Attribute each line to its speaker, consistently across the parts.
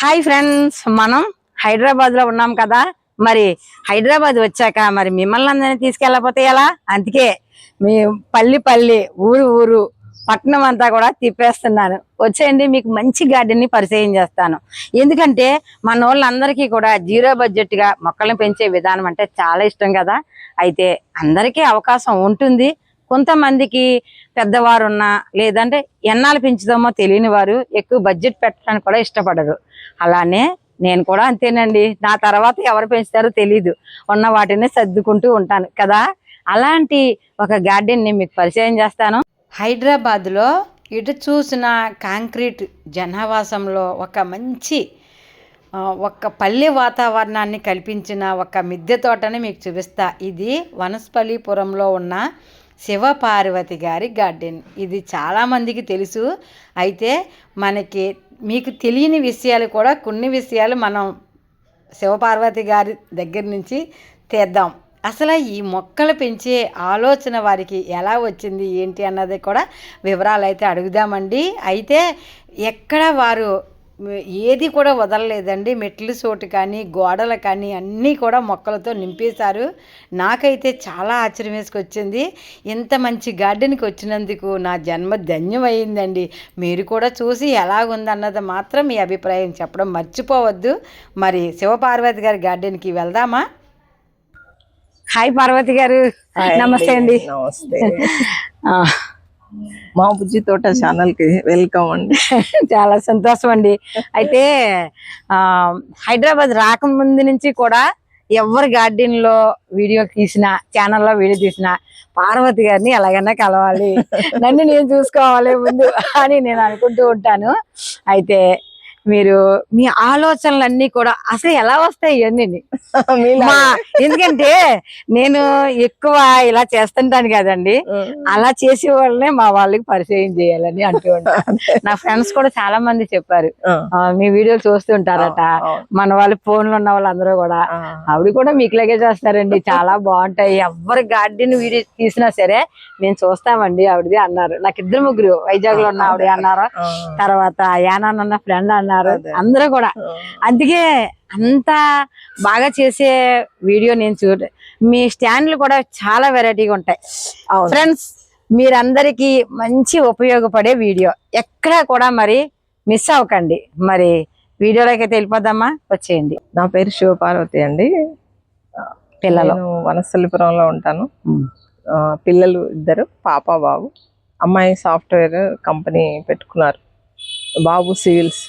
Speaker 1: Hi friends మనం హైదరాబాద్లో ఉన్నాం కదా. మరి హైదరాబాద్ వచ్చాక మరి మిమ్మల్ని అందరినీ తీసుకెళ్ళకపోతే ఎలా? అందుకే మీ పల్లి పల్లి ఊరు ఊరు పట్టణం అంతా కూడా తిప్పేస్తున్నాను వచ్చేయండి మీకు మంచి గార్డెన్ని పరిచయం చేస్తాను. ఎందుకంటే మన వాళ్ళందరికీ కూడా జీరో బడ్జెట్గా మొక్కలను పెంచే విధానం అంటే చాలా ఇష్టం కదా. అయితే అందరికీ అవకాశం ఉంటుంది. కొంతమందికి పెద్దవారు ఉన్నా లేదంటే ఎన్నాళ్ళు పెంచుదామో తెలియని వారు ఎక్కువ బడ్జెట్ పెట్టడానికి కూడా ఇష్టపడరు. అలానే నేను కూడా అంతేనండి. నా తర్వాత ఎవరు పెంచుతారో తెలీదు. ఉన్న వాటిని సర్దుకుంటూ ఉంటాను కదా. అలాంటి ఒక గార్డెన్ని మీకు పరిచయం చేస్తాను. హైదరాబాద్లో ఇటు చూసిన కాంక్రీట్ జనావాసంలో ఒక మంచి ఒక పల్లె వాతావరణాన్ని కల్పించిన ఒక మిద్దె తోటని మీకు చూపిస్తా. ఇది వనస్పల్లిపురంలో ఉన్న శివపార్వతి గారి గార్డెన్. ఇది చాలామందికి తెలుసు. అయితే మనకి మీకు తెలియని విషయాలు కూడా కొన్ని విషయాలు మనం శివపార్వతి గారి దగ్గర నుంచి తీద్దాం. అసలు ఈ మొక్కలు పెంచే ఆలోచన వారికి ఎలా వచ్చింది? ఏంటి అన్నది కూడా వివరాలు అయితే అడుగుదామండి. అయితే ఎక్కడ వారు ఏది కూడా వదలలేదండి. మెట్ల చోటు కానీ గోడలు కానీ అన్నీ కూడా మొక్కలతో నింపేశారు. నాకైతే చాలా ఆశ్చర్యం వేసుకొచ్చింది. ఇంత మంచి గార్డెన్కి వచ్చినందుకు నా జన్మ ధన్యమైందండి. మీరు కూడా చూసి ఎలాగుందన్నది మాత్రం మీ అభిప్రాయం చెప్పడం మర్చిపోవద్దు. మరి శివపార్వతి గారి గార్డెన్కి వెళ్దామా? హాయ్ పార్వతి గారు. నమస్తే అండి.
Speaker 2: నమస్తే.
Speaker 1: ఆ,
Speaker 2: మా బుజ్జి తోట ఛానల్కి వెల్కమ్ అండి.
Speaker 1: చాలా సంతోషం అండి. అయితే ఆ హైదరాబాద్ రాకముందు నుంచి కూడా ఎవరి గార్డెన్లో వీడియో తీసిన ఛానల్లో వీడియో తీసిన పార్వతి గారిని ఎలాగైనా కలవాలి. నన్ను నేను చూసుకోవాలి ముందు అని నేను అనుకుంటూ ఉంటాను. అయితే మీరు మీ ఆలోచనలన్నీ కూడా అసలు ఎలా వస్తాయి ఇవన్నీ? ఎందుకంటే నేను ఎక్కువ ఇలా చేస్తుంటాను కదండి. అలా చేసే వాళ్ళనే మా వాళ్ళకి పరిచయం చేయాలని అంటూ ఉంటాను నా ఫ్రెండ్స్ కూడా చాలా మంది చెప్పారు. మీ వీడియోలు చూస్తుంటారట. మన వాళ్ళు ఫోన్లు ఉన్న వాళ్ళందరూ కూడా. ఆవిడ కూడా మీకులాగే చేస్తారండి. చాలా బాగుంటాయి. ఎవరి గార్డెన్ వీడియో తీసినా సరే మేము చూస్తామండి ఆవిడది అన్నారు. నాకు ఇద్దరు ముగ్గురు. వైజాగ్లో ఉన్న ఆవిడ అన్నారు. తర్వాత అన్న ఫ్రెండ్ అన్నారు
Speaker 2: అదే.
Speaker 1: అందరూ కూడా. అందుకే అంత బాగా చేసే వీడియో నేను చూడ మీ స్టాండ్లు కూడా చాలా వెరైటీగా ఉంటాయి. ఫ్రెండ్స్ మీరందరికీ మంచి ఉపయోగపడే వీడియో. ఎక్కడా కూడా మరి మిస్ అవ్వకండి. మరి వీడియోలోకి అయితే వెళ్ళిపోదామా? వచ్చేయండి.
Speaker 2: నా పేరు శివపార్వతి అండి.
Speaker 1: పిల్లలు.
Speaker 2: వనస్థలిపురంలో ఉంటాను. పిల్లలు ఇద్దరు పాప బాబు. అమ్మాయి సాఫ్ట్వేర్ కంపెనీ పెట్టుకున్నారు. బాబు సివిల్స్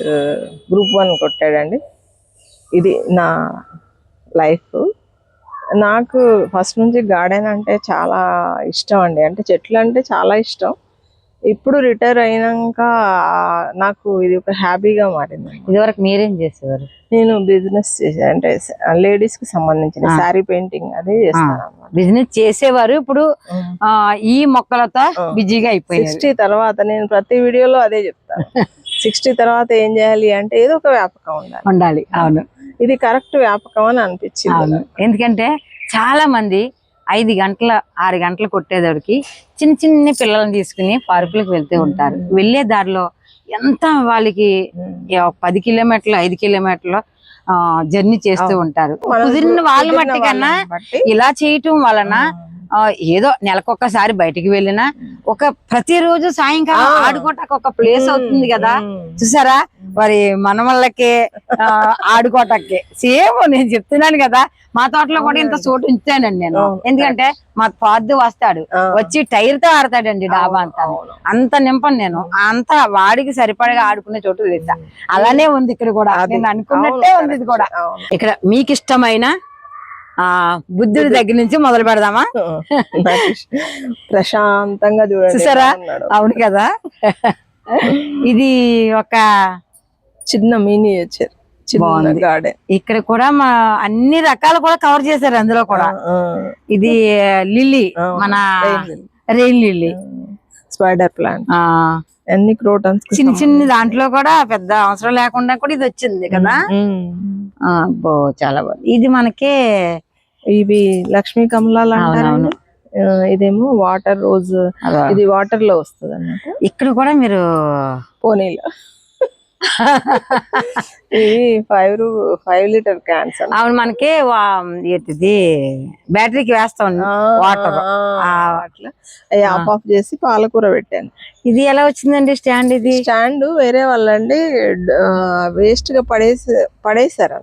Speaker 2: గ్రూప్ వన్ కొట్టాడండి. ఇది నా లైఫ్. నాకు ఫస్ట్ నుంచి గార్డెన్ అంటే చాలా ఇష్టం అండి. అంటే చెట్లు అంటే చాలా ఇష్టం. ఇప్పుడు రిటైర్ అయినాక నాకు ఇది ఒక హ్యాపీగా మారింది
Speaker 1: ఇదివరకు మీరేం చేసేవారు?
Speaker 2: నేను బిజినెస్ చేసే అంటే లేడీస్కి సంబంధించిన. శారీ పెయింటింగ్ అది చేస్తాను
Speaker 1: బిజినెస్ చేసేవారు. ఇప్పుడు ఈ మొక్కలతో. బిజీగా అయిపోయారు.
Speaker 2: సిక్స్టీ తర్వాత నేను ప్రతి వీడియోలో అదే చెప్తాను. సిక్స్టీ తర్వాత ఏం చేయాలి అంటే ఏదో ఒక వ్యాపకం ఉండాలి.
Speaker 1: ఉండాలి. అవును.
Speaker 2: ఇది కరెక్ట్ వ్యాపకం అని అనిపించింది.
Speaker 1: అవును. ఎందుకంటే చాలా మంది ఐదు గంటల ఆరు గంటలు కొట్టేదడికి చిన్న చిన్న పిల్లల్ని తీసుకుని పార్కులకు వెళ్తూ ఉంటారు. వెళ్ళే దారిలో ఎంత వాళ్ళకి పది కిలోమీటర్లు ఐదు కిలోమీటర్లు జర్నీ చేస్తూ ఉంటారు. కుదిరిన వాళ్ళ మట్టి కన్నా ఇలా చేయటం వలన ఏదో నెలకొకసారి బయటికి వెళ్ళినా ఒక ప్రతిరోజు సాయంకాలం
Speaker 2: ఆ.
Speaker 1: ఆడుకోవటానికి ఒక ప్లేస్ అవుతుంది కదా. చూసారా మరి మన వాళ్ళకి ఆ, ఆడుకోవటానికి సేమ్ నేను చెప్తున్నాను కదా మా తోటలో కూడా ఇంత చోటు ఉంచానండి నేను. ఎందుకంటే మా పాదు వస్తాడు. వచ్చి టైర్తో ఆడతాడండి డాబా అంతా. అంత నింపను నేను అంత వాడికి సరిపడగా ఆడుకునే చోటు వేసా అలానే ఉంది ఇక్కడ కూడా
Speaker 2: అది.
Speaker 1: నేను అనుకున్నట్టే ఉంది ఇది కూడా. ఇక్కడ మీకు ఇష్టమైన బుద్ధుడి దగ్గర నుంచి మొదలు పెడదామా.
Speaker 2: ప్రశాంతంగా
Speaker 1: చూసారా? అవును కదా. ఇది ఒక
Speaker 2: చిన్న మినియేచర్ చిన్న
Speaker 1: బాగుంది.
Speaker 2: గార్డెన్.
Speaker 1: ఇక్కడ కూడా మా అన్ని రకాలు కూడా కవర్ చేశారు అందులో కూడా. ఇది లిల్లీ మన రెయిన్ లిల్లీ.
Speaker 2: Spider plant.
Speaker 1: ఆ.
Speaker 2: అన్ని క్రోటన్స్
Speaker 1: చిన్న చిన్న దాంట్లో కూడా పెద్ద అవసరం లేకుండా కూడా ఇది వచ్చింది కదా. చాలా బాగుంది. ఇది మనకి
Speaker 2: ఇవి లక్ష్మీ కమలాలు అంటారు. ఇదేమో వాటర్ రోజ్. ఇది వాటర్లో వస్తుంది అన్నమాట
Speaker 1: ఇక్కడ కూడా మీరు
Speaker 2: పోనీలో ఇవి ఫైవ్ ఫైవ్ లీటర్ క్యాన్స్
Speaker 1: అవును మనకి ఏంటిది బ్యాటరీకి వేస్తాం వాటర్.
Speaker 2: అట్లా. ఆఫ్ ఆఫ్ చేసి పాలకూర పెట్టాను.
Speaker 1: ఇది ఎలా వచ్చిందండి స్టాండ్ ఇది?
Speaker 2: స్టాండ్ వేరే వాళ్ళండి వేస్ట్గా పడేసి పడేసారు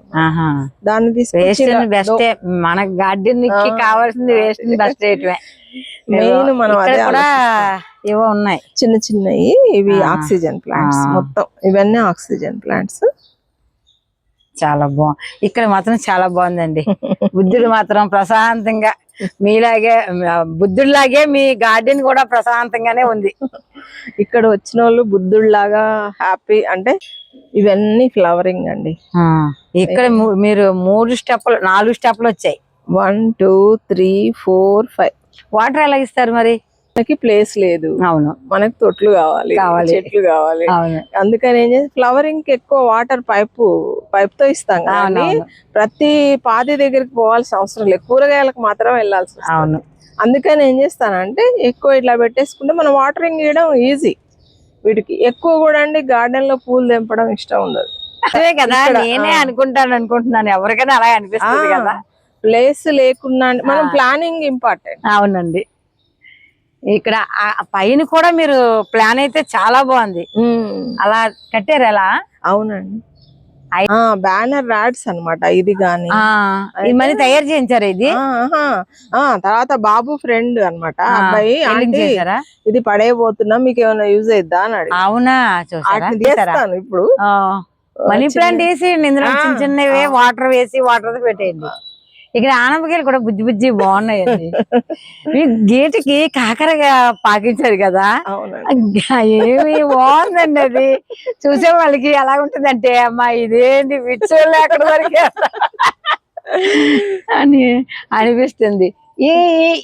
Speaker 2: దాన్ని ఇలా
Speaker 1: బెస్ట్ మన గార్డెన్ కావాల్సింది వేస్ట్ బెస్ట్ వేయటమే
Speaker 2: మెయిన్ మనం అదే
Speaker 1: కూడా ఏవో ఉన్నాయి.
Speaker 2: చిన్న చిన్నవి ఇవి. Oxygen plants. మొత్తం. ఇవన్నీ ఆక్సిజన్ ప్లాంట్స్.
Speaker 1: చాలా బాగుంది ఇక్కడ మాత్రం చాలా బాగుందండి. బుద్ధుడు మాత్రం ప్రశాంతంగా మీలాగే బుద్ధుడిలాగే మీ గార్డెన్ కూడా ప్రశాంతంగానే ఉంది.
Speaker 2: ఇక్కడ వచ్చిన వాళ్ళు బుద్ధుడిలాగా హ్యాపీ అంటే ఇవన్నీ ఫ్లవరింగ్ అండి.
Speaker 1: ఇక్కడ మీరు మూడు స్టెప్లు నాలుగు స్టెప్లు వచ్చాయి.
Speaker 2: One two three four five.
Speaker 1: Water ఎలా ఇస్తారు మరి?
Speaker 2: మనకి ప్లేస్ లేదు.
Speaker 1: అవును.
Speaker 2: మనకి తొట్లు కావాలి
Speaker 1: కావాలి.
Speaker 2: చెట్లు కావాలి. అందుకని ఏం చేసి ఫ్లవరింగ్కి ఎక్కువ వాటర్ పైపు పైప్తో ఇస్తాం కానీ ప్రతి పాది దగ్గరికి పోవాల్సిన అవసరం లేదు. కూరగాయలకు మాత్రం వెళ్ళాల్సి.
Speaker 1: అవును.
Speaker 2: అందుకని ఏం చేస్తానంటే ఎక్కువ ఇట్లా పెట్టేసుకుంటే మనం వాటరింగ్ చేయడం ఈజీ. వీటికి ఎక్కువ కూడా అండి గార్డెన్లో పూలు తెంపడం ఇష్టం ఉండదు.
Speaker 1: అదే కదా నేనే. అనుకుంటాను అనుకుంటున్నాను. ఎవరికైనా అలా అనిపిస్తుంది కదా.
Speaker 2: ప్లేస్ లేకున్నా మనం. Planning important.
Speaker 1: అవునండి. ఇక్కడ ఆ పైన కూడా మీరు ప్లాన్ అయితే చాలా బాగుంది. అలా కట్టారు ఎలా?
Speaker 2: అవునండి. బ్యానర్ రాడ్స్ అన్నమాట ఇది గాని.
Speaker 1: మరి తయారు చేయించారు ఇది?
Speaker 2: తర్వాత బాబు ఫ్రెండ్ అన్నమాట
Speaker 1: ఆ,
Speaker 2: అబ్బాయి ఇది పడేయబోతున్నా మీకు ఏమైనా యూజ్ అయిద్దా? అని
Speaker 1: అవునా?
Speaker 2: తీస్తాను ఇప్పుడు.
Speaker 1: మనీ ప్లాంట్ వేసి ఇందులో చిన్న చిన్నవి. వాటర్ వేసి వాటర్ పెట్టేయండి. ఇక్కడ ఆనపకాయలు కూడా బుజ్జి బుజ్జి బాగున్నాయండి. మీ గేటుకి కాకరగా పాకించారు కదా. ఏమి బాగుందండి అది. చూసే వాళ్ళకి ఎలా ఉంటుందంటే అమ్మా ఇదేంటి విచ్చు లేకుండా వరకే అని అనిపిస్తుంది. ఈ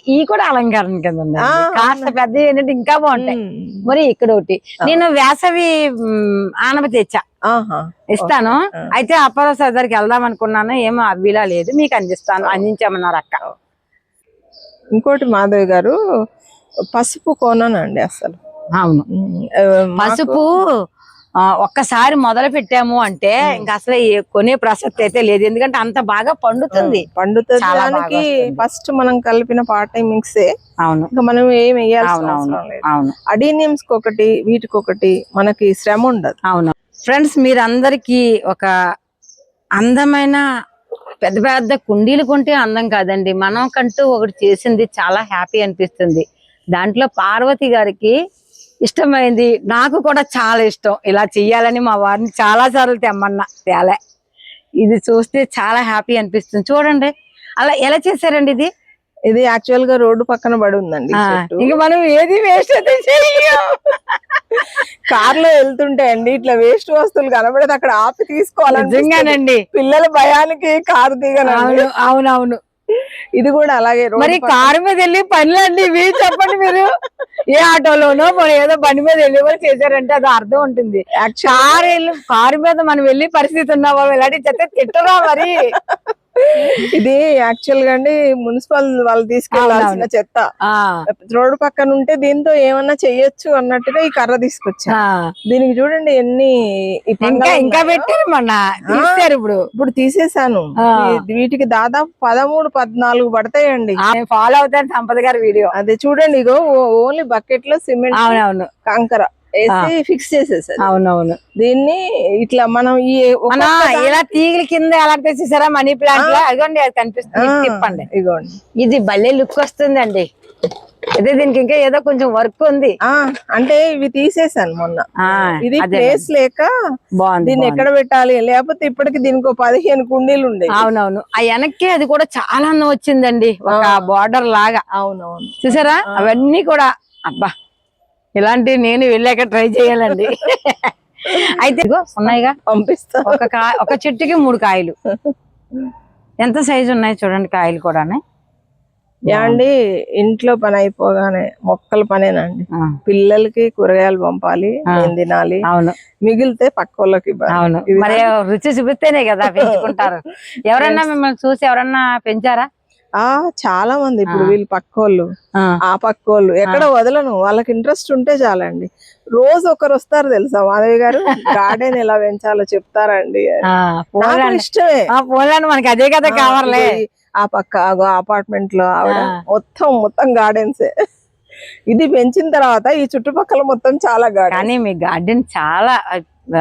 Speaker 1: ఈ- కూడా అలంకరణ కింద ఉంది
Speaker 2: ఆ,
Speaker 1: కాస్త పెద్ద ఏంటంటే ఇంకా బాగుంటాయి. మరి ఇక్కడ ఒకటి. నేను వేసవి ఆనప తెచ్చా. ఇస్తాను. అయితే అప్పారావు సార్ దగ్గరికి వెళ్దాం అనుకున్నాను. ఏమో అవ్విలా లేదు. మీకు అందిస్తాను. అందించామన్నారు అక్క.
Speaker 2: ఇంకోటి మాధవి గారు పసుపు కొననండి అసలు.
Speaker 1: అవును. పసుపు ఒక్కసారి మొదలు పెట్టాము అంటే ఇంకా అసలు కొనే ప్రసక్తి అయితే లేదు. ఎందుకంటే అంత బాగా పండుతుంది.
Speaker 2: పండుతుంది. ఫస్ట్ మనం కలిపిన పార్ట్ మిక్సే
Speaker 1: అవును.
Speaker 2: ఇంకా మనం ఏం వేయాల్సిన అడీనియమ్స్కి ఒకటి వీటికి ఒకటి మనకి శ్రమ ఉండదు.
Speaker 1: అవును. ఫ్రెండ్స్ మీరందరికీ ఒక అందమైన పెద్ద పెద్ద కుండీలు కొంటే అందం కాదండి. మనం కంటూ ఒకటి చేసింది చాలా హ్యాపీ అనిపిస్తుంది. దాంట్లో పార్వతి గారికి ఇష్టమైంది. నాకు కూడా చాలా ఇష్టం. ఇలా చెయ్యాలని మా వారిని చాలా సార్లు తెమ్మన్నా తేలే. ఇది చూస్తే చాలా హ్యాపీ అనిపిస్తుంది. చూడండి. అలా ఎలా చేశారండి ఇది?
Speaker 2: ఇది యాక్చువల్గా రోడ్డు పక్కన పడి ఉందండి.
Speaker 1: ఇంక మనం ఏది వేస్ట్ అయితే.
Speaker 2: కార్లో వెళ్తుంటే అండి ఇట్లా వేస్ట్ వస్తువులు కనబడితే అక్కడ ఆపి తీసుకోవాలని
Speaker 1: నిజంగానండి.
Speaker 2: పిల్లల భయానికి కారు
Speaker 1: అవును అవునవును.
Speaker 2: ఇది కూడా అలాగే
Speaker 1: మరి కారు మీద వెళ్ళి పనులండి ఇవి చెప్పండి మీరు. ఏ ఆటోలోనో మరి ఏదో బండి మీద వెళ్ళి కూడా చేశారంటే అది అర్థం ఉంటుంది. కారు కారు మీద మనం వెళ్ళి పరిస్థితి ఉన్నావా ఇలాంటి చెత్త తిట్టరా మరి?
Speaker 2: ఇది యాక్చువల్గా అండి మున్సిపల్ వాళ్ళు తీసుకెళ్ళాల్సిన
Speaker 1: అవునవును.
Speaker 2: చెత్త. రోడ్డు పక్కన ఉంటే దీంతో ఏమన్నా చెయ్యొచ్చు అన్నట్టుగా ఈ కర్ర తీసుకొచ్చా. దీనికి చూడండి ఎన్ని
Speaker 1: ఇంకా ఇంకా. పెట్టారు మొన్న. ఇప్పుడు.
Speaker 2: ఇప్పుడు. ఈ- వీటికి దాదాపు పదమూడు పద్నాలుగు పడతాయండి.
Speaker 1: ఫాలో అవుతాను సంపద గారి వీడియో.
Speaker 2: అదే చూడండి ఇగో ఓన్లీ బకెట్లో సిమెంట్
Speaker 1: అవునవును.
Speaker 2: కంకర. వేసి ఫిక్స్ చేసేసారు.
Speaker 1: అవునవును.
Speaker 2: దీన్ని ఇట్లా మనం ఈ
Speaker 1: ఇలా తీగల కింద ఎలా తెచ్చేసారా మనీ ప్లాంట్లో? అదిగోండి అది కనిపిస్తుంది. ఇది
Speaker 2: ఆ,
Speaker 1: తిప్పండి.
Speaker 2: ఇగోండి
Speaker 1: ఇది భలే లుక్ వస్తుందండి. అదే దీనికి ఇంకా ఏదో కొంచెం వర్క్ ఉంది.
Speaker 2: అంటే ఇవి తీసేసాను మొన్న. ఇది ప్లేస్ లేక దీన్ని. ఎక్కడ పెట్టాలి? లేకపోతే ఇప్పటికి దీనికి ఒక పదిహేను కుండీలు ఉండేవి.
Speaker 1: అవునవును. ఆ వెనక్కి అది కూడా చాలా అందం వచ్చిందండి. ఒక. బార్డర్ లాగా.
Speaker 2: అవునవును.
Speaker 1: చూసారా? అవన్నీ కూడా. అబ్బా ఇలాంటి నేను వెళ్ళాక ట్రై చేయాలండి. అయితే ఉన్నాయిగా.
Speaker 2: పంపిస్తా.
Speaker 1: ఒక కాయ ఒక చెట్టుకి మూడు కాయలు. ఎంత సైజు ఉన్నాయి చూడండి కాయలు కూడా
Speaker 2: ఏమండి ఇంట్లో పని అయిపోగానే మొక్కల పనేనండి. పిల్లలకి కూరగాయలు పంపాలి. నేను తినాలి
Speaker 1: అవును.
Speaker 2: మిగిలితే పక్క వాళ్ళకి.
Speaker 1: అవును. మరి రుచి చూపిస్తేనే కదా పెంచుకుంటారు. ఎవరన్నా మిమ్మల్ని చూసి ఎవరన్నా పెంచారా?
Speaker 2: ఆ చాలా మంది ఇప్పుడు వీళ్ళు పక్కోళ్ళు.
Speaker 1: ఆ,
Speaker 2: పక్కోళ్ళు. ఎక్కడ వదలను. వాళ్ళకి ఇంట్రెస్ట్ ఉంటే చాలండి. రోజు ఒకరు వస్తారు తెలుసా మాధవి గారు? గార్డెన్ ఎలా పెంచాలో చెప్తారండి. ఇష్టమే.
Speaker 1: మనకి అదే కదా కావాలే.
Speaker 2: ఆ పక్క అపార్ట్మెంట్లో ఆవిడ. మొత్తం మొత్తం గార్డెన్స్. ఇది పెంచిన తర్వాత ఈ చుట్టుపక్కల మొత్తం చాలా గార్డెన్
Speaker 1: కానీ మీ గార్డెన్ చాలా